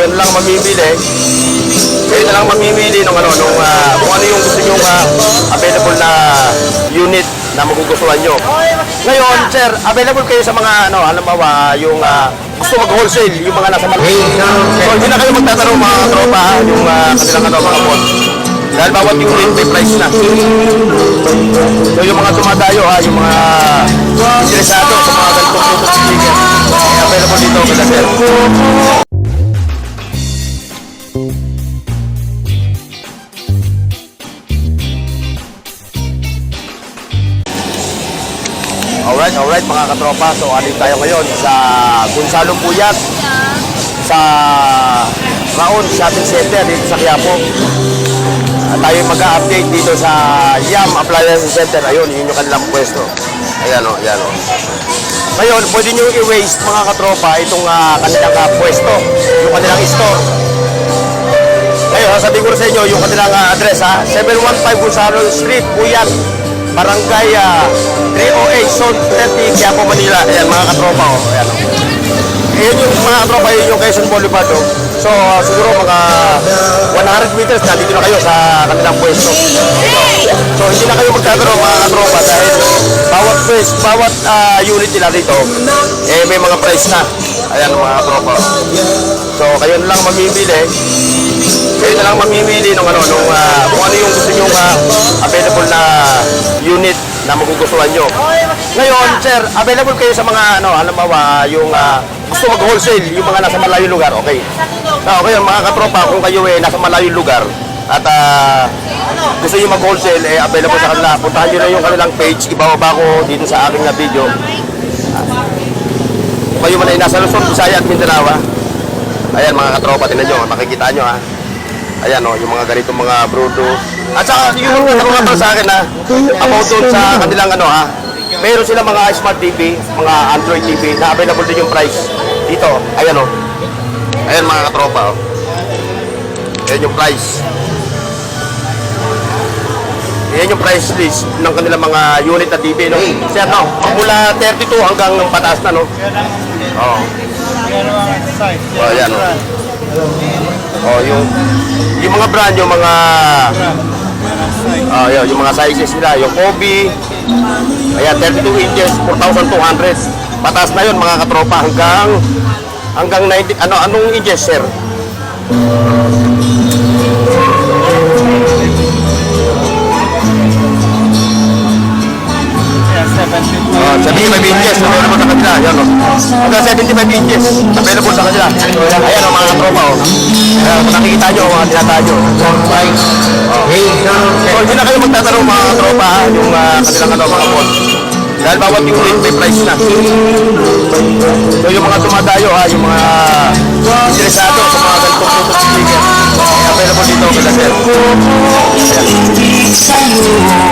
kayo na lang mamimili. Kayo na lang mamimili ng ano, nung, ah, kung ano yung gusto nyo available na unit na magugustuhan nyo. Ngayon, sir, available kayo sa mga, ano, halimbawa, yung ah, gusto mag-wholesale, yung mga nasa malaki. So, hindi na kayo magtatanong mga tropa, yung uh, kanilang ano, mga boss. Dahil bawat unit may price na. So, yung mga dumadayo, ha, yung mga interesado sa mga ganitong speaker, ay available dito kila sir. Alright, alright mga katropa. So, alis tayo ngayon sa Gonzalo Puyat sa Raon Shopping Center dito sa Quiapo. At tayo mag-update dito sa Yam Appliance Center. Ayun, yun yung kanilang pwesto. Ayan o, ayan o. Ngayon, pwede nyo i-waste mga katropa itong ah, kanilang ah, pwesto, yung kanilang store. Ngayon, sasabihin ko sa inyo yung kanilang ah, address ha. 715 Gonzalo Street, Puyat, Barangay ah, 308, Zone 30, Quiapo, Manila. Ayan, mga katropa o. Ayan o. Ayan yung mga katropa, yun yung Quezon Boulevard o. So, ah, siguro mga 100 meters na dito na kayo sa kanilang pwesto. So, hindi na kayo magkakaroon mga katropa dahil bawat pwesto, bawat ah, unit nila dito, eh may mga price na. Ayan mga katropa. So, kayo na lang mamimili kayo na lang mamimili ng ano, nung, ah, kung ano yung gusto nyo available na unit na magugustuhan nyo. Ngayon, sir, available kayo sa mga, ano, halimbawa, yung ah, gusto mag-wholesale, yung mga nasa malayong lugar, okay. So, okay, mga katropa, kung kayo eh, nasa malayong lugar, at ah, gusto nyo mag-wholesale, eh, available sa kanila, puntahan nyo na yung kanilang page, ibababa ko dito sa aking na video. Ah, Kung kayo man ay nasa Luzon, Bisaya at Mindanao, ah. Ayan mga katropa, tingnan nyo, makikita nyo ha. Ayan o, yung mga ganitong mga brudo. At saka yung ano nga pala sa akin ha, about doon sa kanilang ano ha, meron sila mga smart TV, mga Android TV na available din yung price. Dito, ayan o. Ayan mga katropa o. Ayan yung price. Ayan yung price list ng kanilang mga unit na TV, no? Sir, no? Mula 32 hanggang pataas na, no? Oo. Oh, ayan, oh. Oh, yung yung mga brand, yung mga Ah, yun, yung mga sizes nila, yung Kobe. Ayan, 32 inches, 4,200. Pataas na yun mga katropa hanggang hanggang 90 ano anong inches, sir? Oh, 75 inches, available sa kanila. Yan, oh. Hanggang 75 inches, available sa kanila. Ayan, oh, mga katropa, oh. Ayan, kung nakikita nyo, mga tinatayo. Oh. So, hindi na kayo magtatanong mga katropa, ha, yung uh, kanilang ano, mga boss. Dahil bawat unit may price na. So, yung mga dumadayo, ha, yung mga interesado sa mga ganitong speaker, ay available dito kila sir. Ayan.